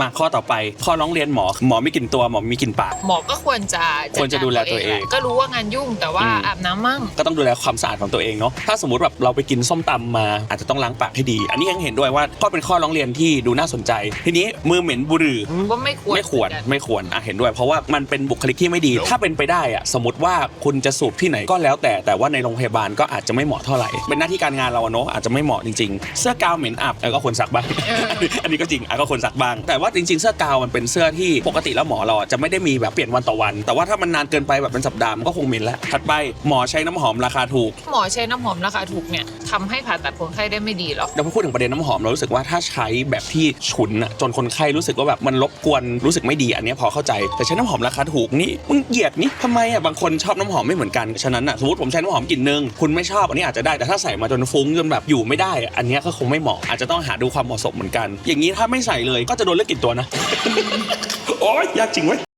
มาข้อต่อไปข้อร้องเรียนหมอ หมอไม่กลินตัวหมอมีกลินปาก หมอก็ควรจะควรจะดูแลตัวเองแหละก็รู้ว่างานยุ่งแต่ว่าอืมอาบน้ำมั่งก็ต้องดูแลความสะอาดของตัวเองเนาะถ้าสมมติแบบเราไปกินส้มตำมาอาจจะต้องล้างปากให้ดี อันนี้ยังเห็นด้วยว่าก็เป็นข้อร้องเรียนที่ดูน่าสนใจ ทีนี้มือเหม็นบุหรี่ว่าไม่ควรไม่ควรเหอนกันไม่ควรอะเห็นด้วย เพราะว่ามันเป็นบุคลิกที่ไม่ดี ถ้าเป็นไปได้อะสมมติว่าคุณจะสูบที่ไหนก็แล้วแต่แต่ว่าในโรงพยาบาลก็อาจจะไม่เหมาะเท่าไหร่เป็นหน้าที่การงานเราอะเนาะอาจจะไม่เหมาะจริง ๆ เสื้อกาวเหม็นอับเออก็ควรซักบ้างอันนี้ก็จริงอะก็ควรซักบ้างแต่ว่าจริงๆ เสื้อกาวมันเป็นเสื้อที่ปกติแล้วหมอเราอะจะไม่ได้มีแบบเปลี่ยนวันต่อวัน แต่ว่าถ้ามันนานเกินไปแบบเป็นสัปดาห์มันก็คงเหม็นแล้วถัดไปหมอใช้น้ำหอมราคาถูก หมอใช้น้ำหอมราคาถูกเนี่ยทำให้ผ่าตัดคนไข้ได้ไม่ดีหรอกเดี๋ยวพอพูดถึงประเด็นน้ำหอมเรารู้สึกว่าถ้าใช้แบบที่ฉุนอะจนคนไข้รู้สึกว่าแบบมันรบกวนรู้สึกไม่ดีอันเนี้ยพอเข้าใจแต่ใช้น้ำหอมราคาถูกนี่มึงเหยียดนี่ทำไมอะบางคนชอบน้ำหอมไม่เหมือนกันฉะนั้นอะสมมติผมใช้น้ำหอมกลิ่นหนึงคุณไม่ชอบอันนี้อาจจะได้แต่ถ้าใส่มาจนฟุ้งจนแบบอยู่ไม่ได้อะอันเนี้ยก็คงไม่เหมาะอาจจะต้องหาดูความเหมาะสมเหมือนกัน อย่างนี้ถ้าไม่ใส่เลยก็จะโดนเลือกกลิ่นตัวนะ โอ๊ยยากจริงเว้ย